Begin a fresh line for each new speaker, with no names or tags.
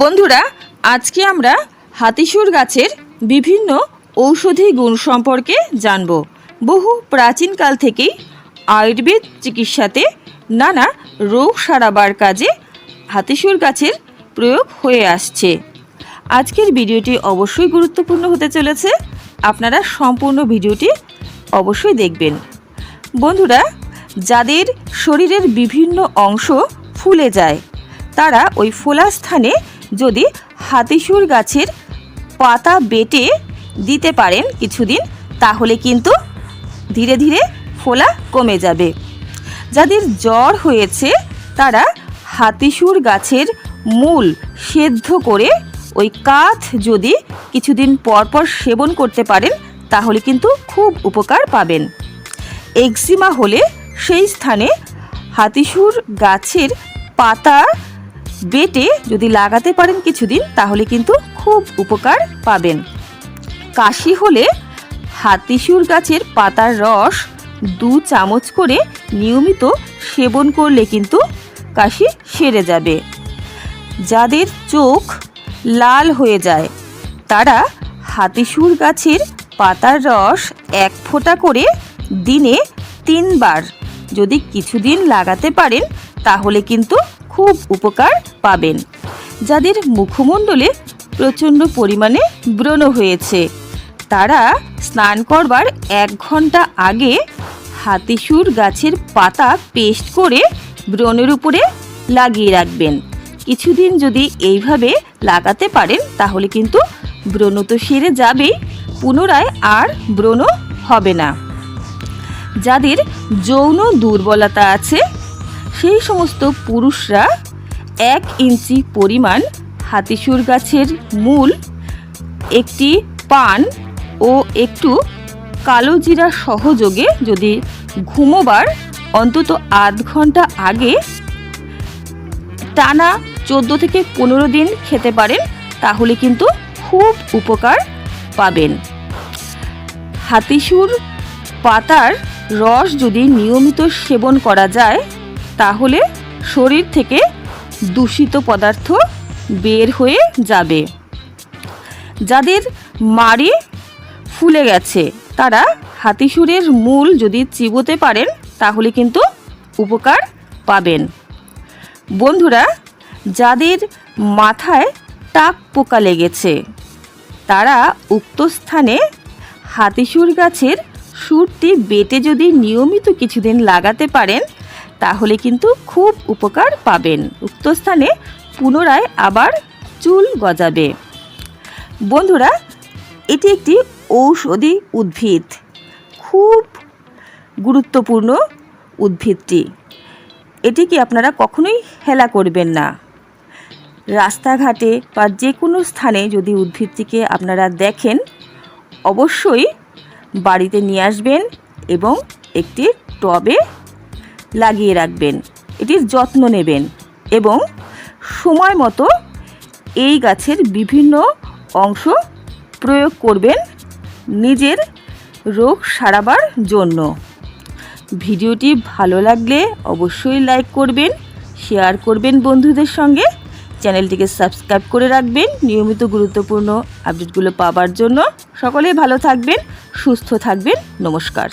বন্ধুরা, আজকে আমরা হাতিসুর গাছের বিভিন্ন ঔষধি গুণ সম্পর্কে জানব। বহু প্রাচীনকাল থেকেই আয়ুর্বেদ চিকিৎসাতে নানা রোগ সারাবার কাজে হাতিসুর গাছের প্রয়োগ হয়ে আসছে। আজকের ভিডিওটি অবশ্যই গুরুত্বপূর্ণ হতে চলেছে। আপনারা সম্পূর্ণ ভিডিওটি অবশ্যই দেখবেন। বন্ধুরা, যাদের শরীরের বিভিন্ন অংশ ফুলে যায়, তারা ওই ফোলা স্থানে যদি হাতিসুর গাছের পাতা বেটে দিতে পারেন কিছুদিন, তাহলে কিন্তু ধীরে ধীরে ফোলা কমে যাবে। যাদের জ্বর হয়েছে, তারা হাতিসুর গাছের মূল সেদ্ধ করে ওই কাঠ যদি কিছুদিন পর পর সেবন করতে পারেন, তাহলে কিন্তু খুব উপকার পাবেন। এক্সিমা হলে সেই স্থানে হাতিসুর গাছের পাতা বেটে যদি লাগাতে পারেন কিছুদিন, তাহলে কিন্তু খুব উপকার পাবেন। কাশি হলে হাতিসুর গাছের পাতার রস দু চামচ করে নিয়মিত সেবন করলে কিন্তু কাশি সেরে যাবে। যাদের চোখ লাল হয়ে যায়, তারা হাতিসুর গাছের পাতার রস এক ফোঁটা করে দিনে তিনবার। যদি কিছুদিন লাগাতে পারেন, তাহলে কিন্তু খুব উপকার পাবেন। যাদের মুখমণ্ডলে প্রচণ্ড পরিমাণে ব্রণ হয়েছে, তারা স্নান করবার এক ঘণ্টা আগে হাতিসুর গাছের পাতা পেস্ট করে ব্রণের উপরে লাগিয়ে রাখবেন। কিছুদিন যদি এইভাবে লাগাতে পারেন, তাহলে কিন্তু ব্রণ তো সেরে যাবেই, পুনরায় আর ব্রণ হবে না। যাদের যৌন দুর্বলতা আছে সেই সমস্ত পুরুষরা এক ইঞ্চি পরিমাণ হাতিসুর গাছের মূল, একটি পান ও একটু কালো জিরা সহযোগে যদি ঘুমোবার অন্তত আধ ঘণ্টা আগে টানা চোদ্দ থেকে পনেরো দিন খেতে পারেন, তাহলে কিন্তু খুব উপকার পাবেন। হাতিসুর পাতার রস যদি নিয়মিত সেবন করা যায় তাহলে শরীর থেকে দূষিত পদার্থ বের হয়ে যাবে। যাদের মাড়ি ফুলে গেছে, তারা হাতিসুরের মূল যদি চিবোতে পারেন, তাহলে কিন্তু উপকার পাবেন। বন্ধুরা, যাদের মাথায় টাক পোকা লেগেছে, তারা উক্ত স্থানে হাতিসুর গাছের সুরটি বেটে যদি নিয়মিত কিছুদিন লাগাতে পারেন তাহলে কিন্তু খুব উপকার পাবেন। উক্ত স্থানে পুনরায় আবার চুল গজাবে। বন্ধুরা, এটি একটি ঔষধি উদ্ভিদ। খুব গুরুত্বপূর্ণ উদ্ভিদটি। এটিকে আপনারা কখনোই হেলা করবেন না। রাস্তাঘাটে বা যে কোনো স্থানে যদি উদ্ভিদটিকে আপনারা দেখেন, অবশ্যই বাড়িতে নিয়ে আসবেন এবং একটি টবে লাগিয়ে রাখবেন। এটির যত্ন নেবেন এবং সময় মতো এই গাছের বিভিন্ন অংশ প্রয়োগ করবেন নিজের রোগ সারাবার জন্য। ভিডিওটি ভালো লাগলে অবশ্যই লাইক করবেন, শেয়ার করবেন বন্ধুদের সঙ্গে। চ্যানেলটিকে সাবস্ক্রাইব করে রাখবেন নিয়মিত গুরুত্বপূর্ণ আপডেটগুলো পাবার জন্য। সকলেই ভালো থাকবেন, সুস্থ থাকবেন। নমস্কার।